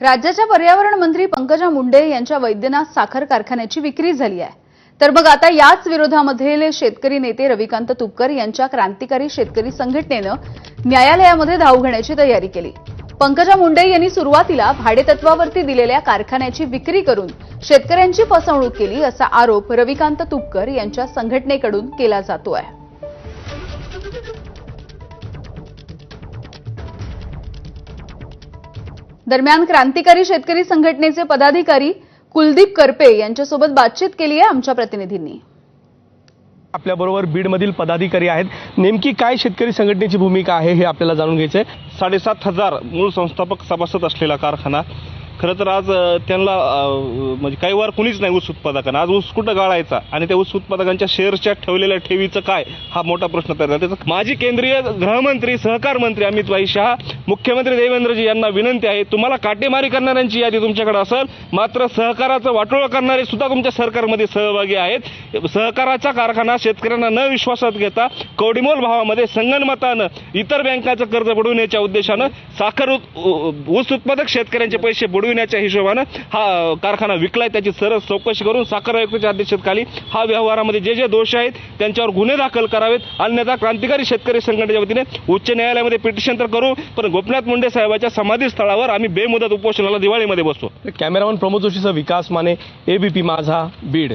राज्याच्या पर्यावरण मंत्री पंकजा मुंडे यांच्या वैद्यनाथ साखर कारखान्याची विक्री झाली आहे. तर मग आता याच विरोधामध्ये शेतकरी नेते रविकांत तुपकर यांच्या क्रांतिकारी शेतकरी संघटनेनं न्यायालयामध्ये धाव घेण्याची तयारी केली. पंकजा मुंडे यांनी सुरुवातीला भाडेतत्वावरती दिलेल्या कारखान्याची विक्री करून शेतकऱ्यांची फसवणूक केली असा आरोप रविकांत तुपकर यांच्या संघटनेकडून केला जातो आहे दरम्यान क्रांतिकारी शेतकरी संघटनेचे पदाधिकारी कुलदीप करपे यांच्यासोबत बातचीत केली आहे आमच्या प्रतिनिधींनी. आपल्याबरोबर बीडमधील पदाधिकारी आहेत. नेमकी काय शेतकरी संघटनेची भूमिका आहे हे आपल्याला जाणून घ्यायचं आहे साडेसात हजार मूळ संस्थापक सभासद असलेला कारखाना खरं तर आज त्यांना म्हणजे काही वार कुणीच नाही ऊस उत्पादकांना. आज ऊस कुठं गाळायचा आणि त्या ऊस उत्पादकांच्या शेअर्सच्या ठेवलेल्या ठेवीचं काय? हा मोठा प्रश्न तयार झाला. त्याचा माजी केंद्रीय गृहमंत्री सहकार मंत्री अमित भाई शहा मुख्यमंत्री देवेंद्रजी यांना विनंती आहे तुम्हाला काटेमारी करणाऱ्यांची यादी तुमच्याकडे असेल मात्र सहकाराचं वाटोळ करणारे सुद्धा तुमच्या सरकारमध्ये सहभागी आहेत. सहकाराचा कारखाना शेतकऱ्यांना न विश्वासात घेता कवडीमोल भावामध्ये संगणमतानं इतर बँकांचं कर्ज बुडवण्याच्या उद्देशानं साखर उ- ऊस उत्पादक शेतकऱ्यांचे पैसे बुडविण्याच्या हिशोबानं हा कारखाना विकलाय. त्याची सरळ चौकशी करून साखर आयुक्ताच्या अध्यक्षतेखाली हा व्यवहारामध्ये जे जे दोष आहेत त्यांच्यावर गुन्हे दाखल करावेत. अन्यथा क्रांतिकारी शेतकरी संघटनेच्या वतीने उच्च न्यायालयामध्ये पिटिशन तर करू पण गोपीनाथ मुंडे साहेबाच्या समाधी स्थळावर आम्ही बेमुदत उपोषणाला दिवाळीमध्ये बसतो. कॅमेरामन प्रमोद जोशीचा विकास माने एबीपी माझा बीड.